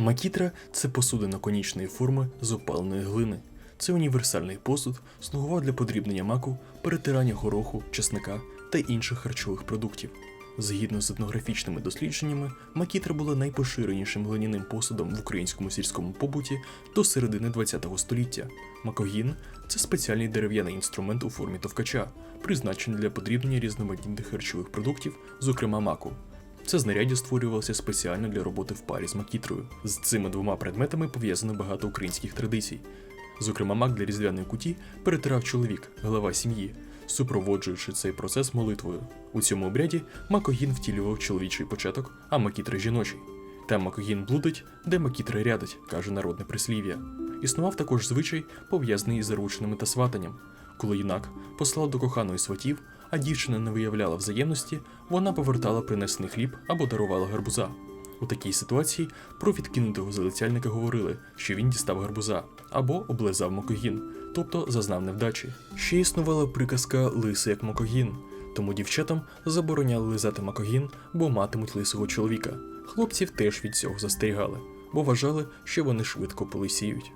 Макітра це посудина конічної форми з опаленої глини. Це універсальний посуд, слугував для подрібнення маку, перетирання гороху, чесника та інших харчових продуктів. Згідно з етнографічними дослідженнями, макітра була найпоширенішим глиняним посудом в українському сільському побуті до середини ХХ століття. Макогін це спеціальний дерев'яний інструмент у формі товкача, призначений для подрібнення різноманітних харчових продуктів, зокрема маку. Це знаряддя створювалося спеціально для роботи в парі з макітрою. З цими двома предметами пов'язано багато українських традицій. Зокрема, мак для різдвяної куті перетирав чоловік, глава сім'ї, супроводжуючи цей процес молитвою. У цьому обряді макогін втілював чоловічий початок, а макітра жіночий. Там макогін блудить, де макітра рядить, каже народне прислів'я. Існував також звичай, пов'язаний із зарученими та сватанням. Коли юнак послав до коханої сватів, а дівчина не виявляла взаємності, вона повертала принесений хліб або дарувала гарбуза. У такій ситуації про відкинутого залицяльника говорили, що він дістав гарбуза або облизав мокогін, тобто зазнав невдачі. Ще існувала приказка лиси як мокогін, тому дівчатам забороняли лизати макогін, бо матимуть лисого чоловіка. Хлопців теж від цього застерігали, бо вважали, що вони швидко полисіють.